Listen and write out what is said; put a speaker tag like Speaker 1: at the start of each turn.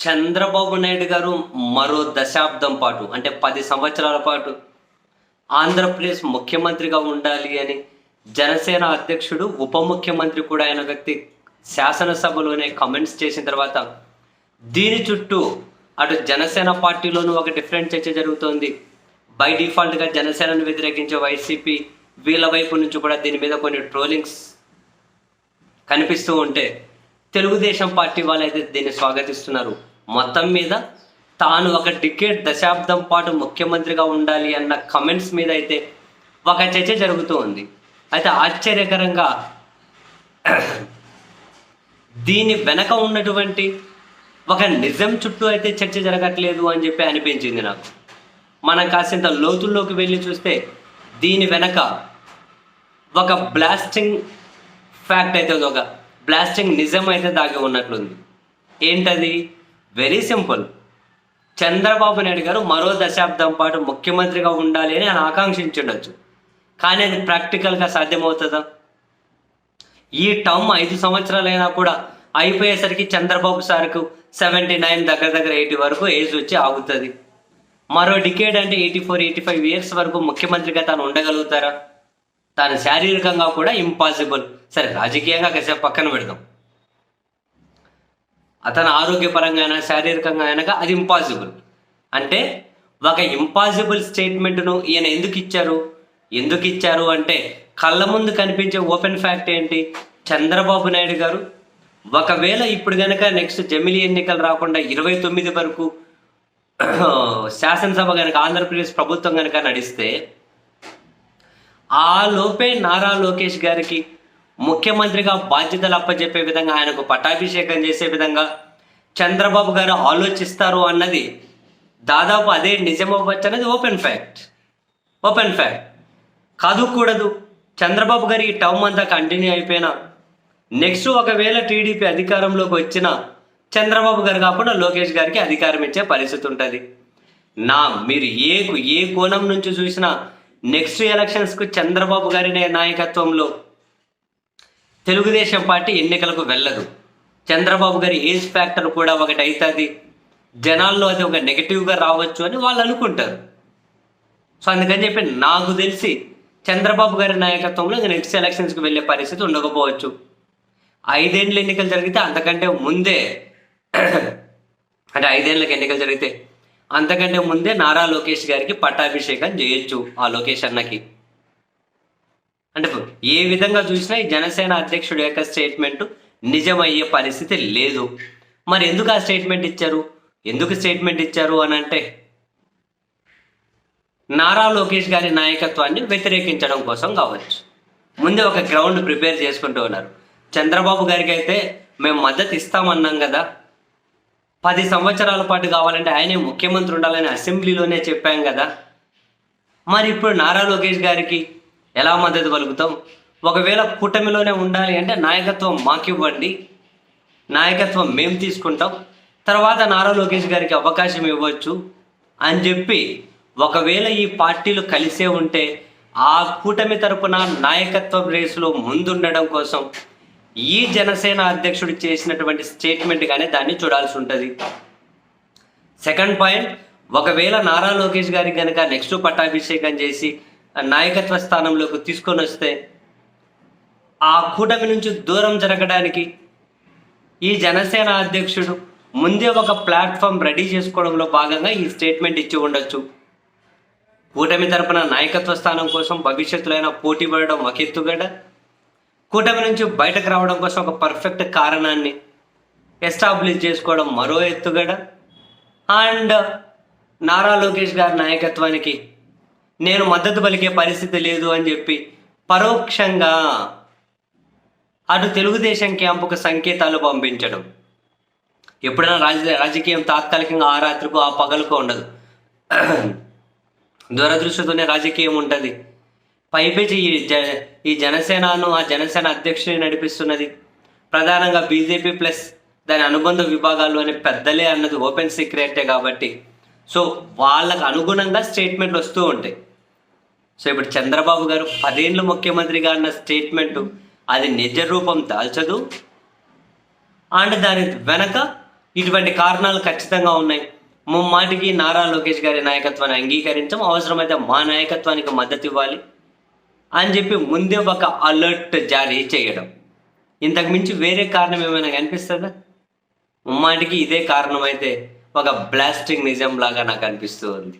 Speaker 1: చంద్రబాబు నాయుడు గారు మరో దశాబ్దం పాటు అంటే పది సంవత్సరాల పాటు ఆంధ్రప్రదేశ్ ముఖ్యమంత్రిగా ఉండాలి అని జనసేన అధ్యక్షుడు ఉప ముఖ్యమంత్రి కూడా అయిన వ్యక్తి శాసనసభలోనే కమెంట్స్ చేసిన తర్వాత దీని చుట్టూ అటు జనసేన పార్టీలోనూ ఒక డిఫరెంట్ చర్చ జరుగుతోంది. బై డిఫాల్ట్గా జనసేనను వ్యతిరేకించే వైసీపీ వీళ్ళ వైపు నుంచి కూడా దీని మీద కొన్ని ట్రోలింగ్స్ కనిపిస్తూ ఉంటే తెలుగుదేశం పార్టీ వాళ్ళైతే దీన్ని స్వాగతిస్తున్నారు. మొత్తం మీద తాను ఒక డికేట్ దశాబ్దం పాటు ముఖ్యమంత్రిగా ఉండాలి అన్న కమెంట్స్ మీద అయితే ఒక చర్చ జరుగుతూ ఉంది. అయితే ఆశ్చర్యకరంగా దీని వెనక ఉన్నటువంటి ఒక నిజం చుట్టూ అయితే చర్చ జరగట్లేదు అని చెప్పి అనిపించింది నాకు. మనం కాసింత లోతుల్లోకి వెళ్ళి చూస్తే దీని వెనక ఒక బ్లాస్టింగ్ ఫ్యాక్ట్ అయితే ఒక బ్లాస్టింగ్ నిజం అయితే దాగి ఉన్నట్లుంది. ఏంటది? వెరీ సింపుల్ చంద్రబాబు నాయుడు గారు మరో దశాబ్దం పాటు ముఖ్యమంత్రిగా ఉండాలి అని ఆయన ఆకాంక్షించుండొచ్చు కానీ అది ప్రాక్టికల్గా సాధ్యమవుతుందా? ఈ టర్మ్ ఐదు సంవత్సరాలైనా కూడా అయిపోయేసరికి చంద్రబాబు సార్కు సెవెంటీ నైన్ దగ్గర దగ్గర ఎయిటీ వరకు ఏజ్ వచ్చి ఆగుతుంది. మరో డికేడ్ అంటే eighty four eighty five years వరకు ముఖ్యమంత్రిగా తాను ఉండగలుగుతారా? తాను శారీరకంగా కూడా ఇంపాసిబుల్ సరే రాజకీయంగా కాసేపు పక్కన పెడదాం. అతను ఆరోగ్యపరంగా అయినా శారీరకంగా అయినా అది ఇంపాసిబుల్ అంటే ఒక ఇంపాసిబుల్ స్టేట్మెంట్ను ఈయన ఎందుకు ఇచ్చారు? ఎందుకు ఇచ్చారు అంటే కళ్ళ ముందు కనిపించే ఓపెన్ ఫ్యాక్ట్ ఏంటి? చంద్రబాబు నాయుడు గారు ఒకవేళ ఇప్పుడు కనుక నెక్స్ట్ జమిలీ ఎన్నికలు రాకుండా ఇరవై తొమ్మిది వరకు శాసనసభ కనుక ఆంధ్రప్రదేశ్ ప్రభుత్వం కనుక నడిస్తే ఆ లోపే నారా లోకేష్ గారికి ముఖ్యమంత్రిగా బాధ్యతలు అప్పచెప్పే విధంగా ఆయనకు పట్టాభిషేకం చేసే విధంగా చంద్రబాబు గారు ఆలోచిస్తారు అన్నది దాదాపు అదే నిజమవ్వచ్చు అనేది ఓపెన్ ఫ్యాక్ట్. Open fact. కాదు కూడదు. చంద్రబాబు గారి ఈ టర్మ్ అంతా కంటిన్యూ అయిపోయినా నెక్స్ట్ ఒకవేళ టీడీపీ అధికారంలోకి వచ్చిన చంద్రబాబు గారు కాకుండా లోకేష్ గారికి అధికారం ఇచ్చే పరిస్థితి ఉంటుంది. నా మీరు ఏ ఏ కోణం నుంచి చూసినా నెక్స్ట్ ఎలక్షన్స్కు చంద్రబాబు గారి నాయకత్వంలో తెలుగుదేశం పార్టీ ఎన్నికలకు వెళ్ళదు. చంద్రబాబు గారి ఏజ్ ఫ్యాక్టర్ కూడా ఒకటి అవుతుంది జనాల్లో అది ఒక నెగిటివ్గా రావచ్చు అని వాళ్ళు అనుకుంటారు. సో అందుకని చెప్పి నాకు తెలిసి చంద్రబాబు గారి నాయకత్వంలో నెక్స్ట్ ఎలక్షన్స్కి వెళ్ళే పరిస్థితి ఉండకపోవచ్చు. ఐదేండ్ల ఎన్నికలు జరిగితే అంతకంటే ముందే అంటే ఐదేండ్లకి ఎన్నికలు జరిగితే అంతకంటే ముందే నారా లోకేష్ గారికి పట్టాభిషేకం చేయొచ్చు ఆ లోకేష్ అన్నకి. ఏ విధంగా చూసినా ఈ జనసేన అధ్యక్షుడి యొక్క స్టేట్మెంట్ నిజమయ్యే పరిస్థితి లేదు. మరి ఎందుకు ఆ స్టేట్మెంట్ ఇచ్చారు? ఎందుకు స్టేట్మెంట్ ఇచ్చారు అని అంటే నారా లోకేష్ గారి నాయకత్వాన్ని వ్యతిరేకించడం కోసం కావచ్చు. ముందే ఒక గ్రౌండ్ ప్రిపేర్ చేసుకుంటూ ఉన్నారు. చంద్రబాబు గారికి అయితే మేము మద్దతు ఇస్తామన్నాం కదా. పది సంవత్సరాల పాటు కావాలంటే ఆయనే ముఖ్యమంత్రి ఉండాలని అసెంబ్లీలోనే చెప్పాం కదా. మరి ఇప్పుడు నారా లోకేష్ గారికి ఎలా మద్దతు పలుకుతాం? ఒకవేళ కూటమిలోనే ఉండాలి అంటే నాయకత్వం మాకివ్వండి. నాయకత్వం మేము తీసుకుంటాం. తర్వాత నారా లోకేష్ గారికి అవకాశం ఇవ్వచ్చు అని చెప్పి ఒకవేళ ఈ పార్టీలు కలిసే ఉంటే ఆ కూటమి తరపున నాయకత్వం రేసులో ముందుండడం కోసం ఈ జనసేన అధ్యక్షుడు చేసినటువంటి స్టేట్మెంట్ కానీ దాన్ని చూడాల్సి ఉంటుంది. సెకండ్ పాయింట్ ఒకవేళ నారా లోకేష్ గారికి కనుక నెక్స్ట్ పట్టాభిషేకం చేసి నాయకత్వ స్థానంలోకి తీసుకొని వస్తే ఆ కూటమి నుంచి దూరం జరగడానికి ఈ జనసేన అధ్యక్షుడు ముందే ఒక ప్లాట్ఫామ్ రెడీ చేసుకోవడంలో భాగంగా ఈ స్టేట్మెంట్ ఇచ్చి ఉండొచ్చు. కూటమి తరపున నాయకత్వ స్థానం కోసం భవిష్యత్తులో అయినా పోటీ పడడం ఒక ఎత్తుగడ. కూటమి నుంచి బయటకు రావడం కోసం ఒక పర్ఫెక్ట్ కారణాన్ని ఎస్టాబ్లిష్ చేసుకోవడం మరో ఎత్తుగడ. అండ్ నారా లోకేష్ గారి నాయకత్వానికి నేను మద్దతు పలికే పరిస్థితి లేదు అని చెప్పి పరోక్షంగా అటు తెలుగుదేశం క్యాంపుకు సంకేతాలు పంపించడం. ఎప్పుడైనా రాజ రాజకీయం తాత్కాలికంగా ఆ రాత్రికో ఆ పగలుకు ఉండదు. దురదృష్టతోనే రాజకీయం ఉంటుంది. పైపేచి ఈ జ ఈ జనసేనను ఆ జనసేన అధ్యక్షుని నడిపిస్తున్నది ప్రధానంగా బీజేపీ ప్లస్ దాని అనుబంధ విభాగాలు అనే పెద్దలే అన్నది ఓపెన్ సీక్రెటే కాబట్టి. సో వాళ్ళకు అనుగుణంగా స్టేట్మెంట్లు వస్తూ ఉంటాయి. సో ఇప్పుడు చంద్రబాబు గారు పదేళ్ళు ముఖ్యమంత్రిగా అన్న స్టేట్మెంట్ అది నిజ రూపం దాల్చదు. అండ్ దాని వెనక ఇటువంటి కారణాలు ఖచ్చితంగా ఉన్నాయి. ముమ్మాటికి నారా లోకేష్ గారి నాయకత్వాన్ని అంగీకరించం అవసరమైతే మా నాయకత్వానికి మద్దతు ఇవ్వాలి అని చెప్పి ముందే ఒక అలర్ట్ జారీ చేయడం. ఇంతకు మించి వేరే కారణం ఏమైనా కనిపిస్తుందా? ముమ్మాటికి ఇదే కారణమైతే ఒక బ్లాస్టింగ్ నిజం లాగా నాకు అనిపిస్తూ ఉంది